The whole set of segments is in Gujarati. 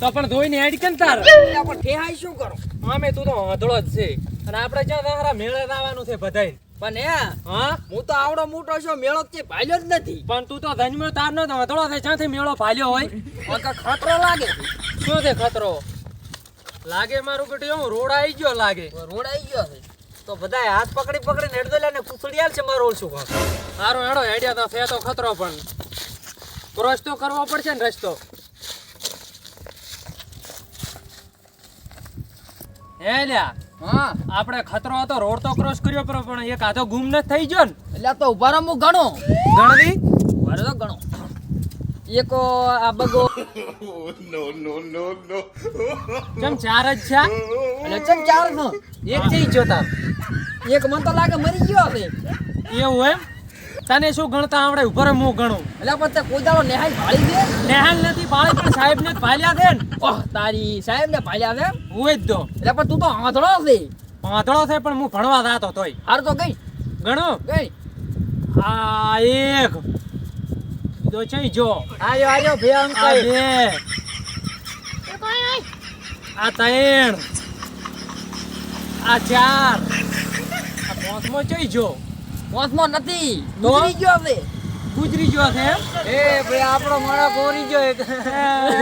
તો પણ ધોઈને હેડ કેમ તાર? પણ ઠેહાઈ શું કરો આમે તું તો વાંધળો જ છે. અને આપણે જ્યાં તારા મેળે આવવાનું છે બધાય. પણ હે હા? હું તો આવડો મોટો છું મેળો કે ભાલ્યો જ નથી. પણ તું તો ધનમેળ તારનો તો વાંધળો છે જ્યાંથી મેળો ભાલ્યો હોય. ખતરો લાગે? શું છે ખતરો? લાગે મારું ગઢિયો? હું રોડ આવી ગયો લાગે. રોડ આવી ગયો છે. તો બધાય હાથ પકડી પકડીને હેડતો લે ને કુસડિયાલ છે મારો ઓછું કામ સારું હેડો હેડ્યા તો છે તો ખતરો પણ. ક્રોસ તો કરવો પડશે ને રસ્તો. હે લ્યા હા. આપણે ખતરો હતો રોડ તો ક્રોસ કર્યો પણ પણ એક આધો ગુમ ન થઈ ગયો ને. એટલે તો ઊભા હું ગણો. ગણવી? એક આ બગો કેમ ચાર જ છે? એટલે ચમ ચાર નો એક જઈ તા એક મને તો લાગે મરી ગયો હશે એવું એમ? તને શું ગણતા આવડે? ઉપર હું ગણું. એટલે પણ તે કોદાળો નેહાલ ભાળી દે. નેહાલ નથી ભાળી પણ સાહેબ ને ભાલ્યા દે ને. ઓહ તારી સાહેબ ને ભાલ્યા દે હું જ દો. એટલે પણ તું તો આંધળો છે. આંધળો છે પણ હું ભણવા જાતો તોય. હાર તો ગઈ. ગણો? ગઈ. આ એક. તો ચઈ જો. આજો આજો બે અંક આ બે. આ ત્રણ. આ ચાર. આ પાંચમો ચઈ જો. મોસમો નથી? ગુજરી ગયો છે ગુજરી ગયો છે એ ભાઈ આપણો માણસ કોરી ગયો એક.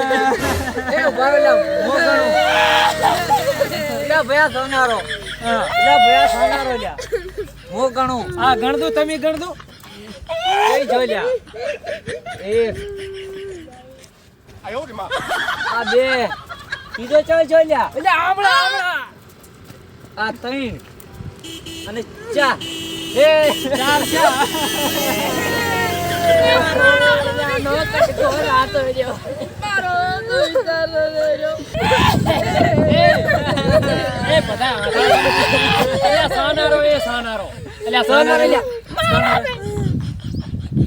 એ ઊભા મોગણો એલા મો ગણું. ભયા સોનારો. હા. ભયા સોનારો લ્યા મોગણો ગણું. આ ગણદું તમે ગણદું? કઈ જો લ્યા એક આ બે. બીજો ચાલ જો લ્યા એટલે આમળા આમળા. આ ત્રણ. અને ચાર. એ, ચાર ચાર. નો કટકો રાતો રહ્યો મારો દુસ્તારો રહ્યો એ, બધા. અલ્યા સાનારો, એ સાનારો. અલ્યા સોનારો સાનારો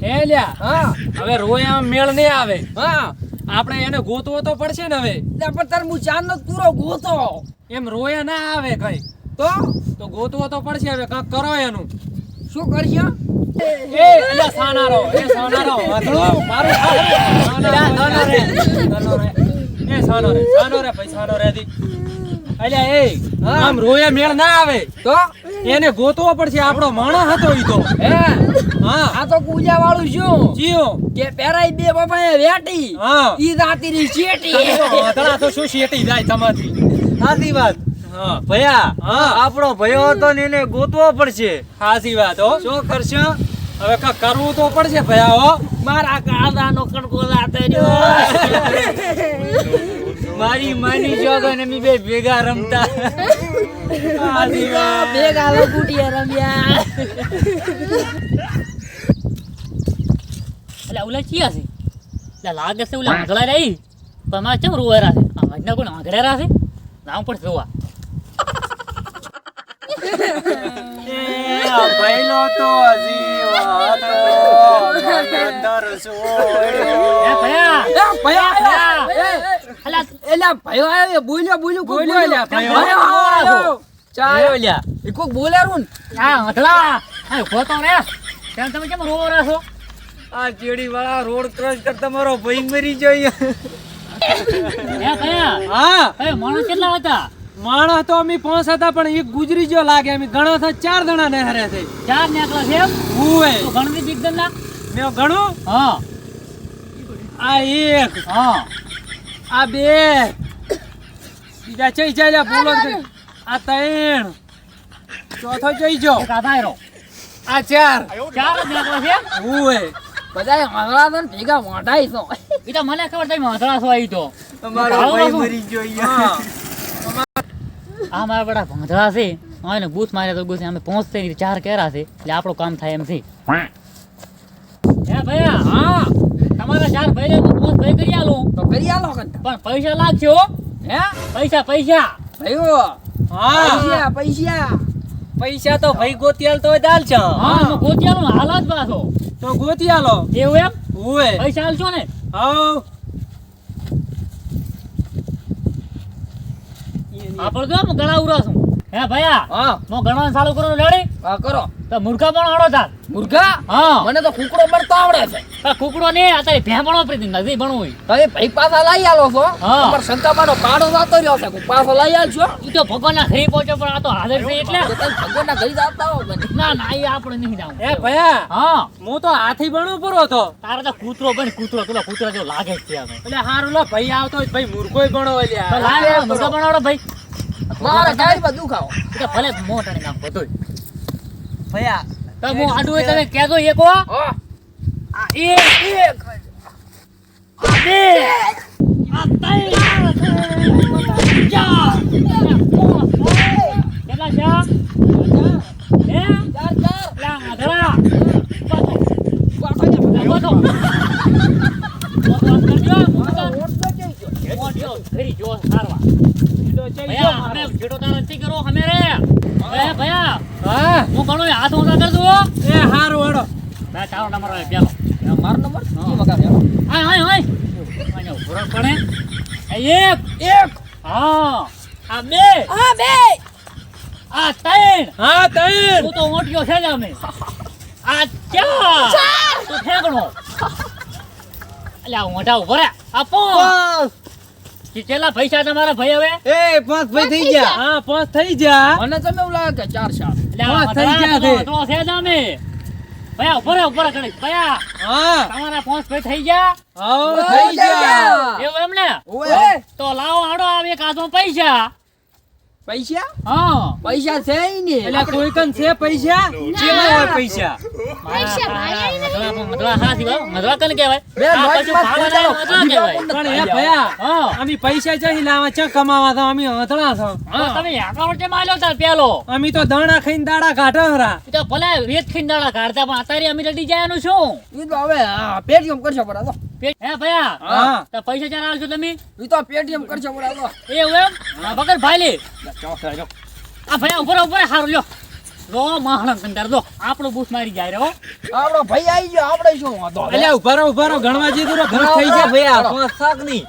એ લ્યા હા. હવે રોયા મેળ નહીં આવે. હા. આપણે એને ગોતવો તો પડશે ને હવે. પણ તાર હું ચાંદ નો પૂરો ગોતો. એમ રોયા ના આવે કઈ. તો? તો ગોતવો તો પડશે હવે કાંઈક કરો એનું. શું કરશો? એ અલ્યા સાનારો એ સાનારો વાંધળો મારું સાનારો સાનો રે સાનો રે. એ સાનો રે ભાઈ સાનો રે દી. અલ્યા એ આમ રોયા મેળ ના આવે તો એને ગોતવો પડશે. આપણો માણસ હતો ઈ તો. હે? હા. આ તો પૂજા વાળું શું? જીઓ કે પેરાઈ બે બાપા વેટી હા. ઈ રાતી ની ચેટી વાંધળા તો શું શેટી જાય તમારી? સાચી વાત. હા. ભયા હા. આપણો ભયો હતો ને એને ગોતવો પડશે. સાચી વાત હો. શું કરશો? હવે કાંઈક કરવું તો પડશે ભયા હો. મારા કાદાનો કડકો લાતે રહ્યો મારી માની જોગન મી બે ભેગા રમતા. ભેગા. લકુટિયા રમ્યા. એટલે ઓલા ચિયા છે? એટલે લાગે છે ઓલા આંગળા રહી. પણ મારે કેમ રોવારા છે? આ વાજના કોણ આંગળેરા છે નામ પણ જોવા ભાઈ આ તો હજી વાતો. અંદર ભયા. એલા ભાઈ આવ્યો એ બોલ્યો બોલ્યો બોલ્યો. એલા, ભયો. ભયો આવ્યો. ચાયો લ્યા. એ કોક બોલે ને? આ આંધળા આ ખોતો રે તેમ તમે કેમ રોવારા છો? આ ચેડી વાળા રોડ ક્રોસ કરતા મારો ભાઈ મરી જાય એ કયા હા. એ માણસ કેટલા હતા? માણસ તો અમે પાંચ હતા પણ એક ગુજરી ગયો લાગે. અમે ઘણા થા ચાર જણા ને હરે થઈ ચાર નેકલા છે એમ? હુંય તો ગણવી બીક ના મેં ઘણું હા. આ એક. હા. આ બે. બીજા ચઈ જાય બોલો આ ત્રણ. ચોથો ચઈ જો આ ચાર. ચાર છે? હુંય બધા હમણાં તો ભેગા મોઢાઈ છો એ તો મને ખબર તમે હંગળા છો આવી તો. મારો ભાઈ મરી ગયો યાર. આ મારા બડા ભાંધળા છે. હા એને બૂથ માર્યા તો બૂથ અમે પહોંચતે નહીં ચાર કેરા છે. એટલે આપણું કામ થાય એમ છે. હે ભૈયા હા. તમારા ચાર ભાઈ તો પહોંચ ભાઈ કરી આલું તો કરી આલો કંટા પણ પૈસા લાગશે હો. હે? પૈસા પૈસા. ભાઈઓ હા. પૈસા પૈસા. પૈસા તો ભાઈ ગોતિયાલ તો દાલ છે. હા ગોતિયાલ ગોતી હાલ જ પાછો. તો ગોતિયાલો. એવું એમ? હોય પૈસા હાલશો ને? હા આપણે તો ઘણા ઉરા છું હે ભયા હા. હું ગણવાનું ચાલુ કરું લડી હા કરો. તો મૂર્ખા પણ આડો થાત મુર્ગા? હા. મને તો કુકડો મળતો આવડે છે. પણ કુકડો ને અત્યારે ભેં પણ વાપરી નથી ભણવું હોય. તમે ભાઈ પાછા લઈ આલો છો. હા. તમારા શંકાબાનો પાડો જતો રહ્યો છે. પાછો લઈ આવજો. ઈ તો ભગવાનના ઘરે પહોંચ્યો પણ આ તો હાજર છે એટલે. ભગવાનના ઘરે જાતા હો ના ના એ આપણે નહીં જાવ. એ ભયા હા. હું તો હાથી ભણું પૂરો તો તારે તો કૂતરો બને કૂતરો પેલો કૂતરો જો લાગે જ છે હવે. એટલે હારું લો ભાઈ આવતો હોય ભાઈ મુર્ગો ભણો તો લ્યા લાગે હવે બનાવડો ભાઈ. મારા ગાડીમાં દુખાવો ઈ તો ભલે મોટાની નામ બધું ભયા તો હું આડું હોય તમે કહેજો એકો આ એક એક. આ બે. આ ત્રણ. ચાર. કેટલા છે? હે? ચાર ચાર લા સારવા ભયા અમે તાર નથી કરો અમે રે. એ ભયા. હા. હું ઘણો હાથ ઊંચા કરજો એ હારું હેડો. ના તારો નંબર આવે પેલો. મારો નંબર? ઈ વગાડે, હાલો. હાય હાય હાય આને ઉભરો પડે. એક. એક. હા. આ બે. હા બે. આ ત્રણ. હા ત્રણ. તું તો મોટિયો છે જ અમે આ ચાર. તું ફેંકણો અલ્યા મોઢા ઊભો રે. આપો. કેટલા પૈસા તમારા ભાઈ હવે? એ પાંચ ભાઈ થઈ ગયા. હા પાંચ થઈ ગયા. મને તમે એવું લાગે કે ચાર ચાર. ભયા ઊભો ઉપર ઊભો ભયા હા. તમારા પાંચ ભાઈ થઈ ગયા. થઈ ગયા. એવું એમ ને તો લાવો આડો આવે એક પૈસા. પૈસા? હા. પૈસા છે ને એટલે કોઈ કન છે પૈસા? કેવા હોય પૈસા. પૈસા મધવા મધવા હાથી બાબા મધવા કને કહેવાય? બે આ માં ભાવ પૈસા જાય મધવા કહેવાય પણ એ ભયા હા. અમે પૈસા જઈ લાવા ચા કમાવા તો અમે હથડા છો. તમે છે માલ્યો તાર પેલો. અમે તો દાણા ખાઈને દાડા કાઢો હરા. તો ભલે રેત ખીંદાડા કાઢતા પણ અત્યારે અમે રડી જાય છું. ઈ તો હવે હા, પેટીએમ કરશો પડે તો હે ભયા હા. તો પૈસા ચાર આલશો તમે? ઈ તો પેટીએમ પડે તો એવું એમ? હા. વગર ભાઈ લે આ ભયા ઉપર ઉપર હારું લ્યો. લો માહણમ કંટાર દો આપણો બૂસ મારી જાય રે આપણો ભાઈ આવી ગયો આપણે શું વાંધો એટલે ઊભા રહો ઊભા રહો ગણવા જઈએ તો ઘર થઈ ગયા ભયા પાંચ શાકની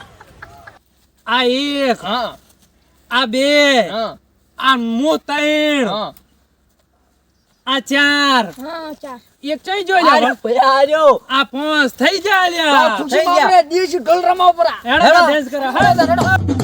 આ એક હા. આ બે હા. આ મો ત્રણ હા. આ ચાર. એક ચઈ જોઈ લે આ પાંચ થઈ જા લ્યા. થઈ ગયા દિવસ ઢોલ રમાવ પરા હેડો હેડો. હેડો, હેડો.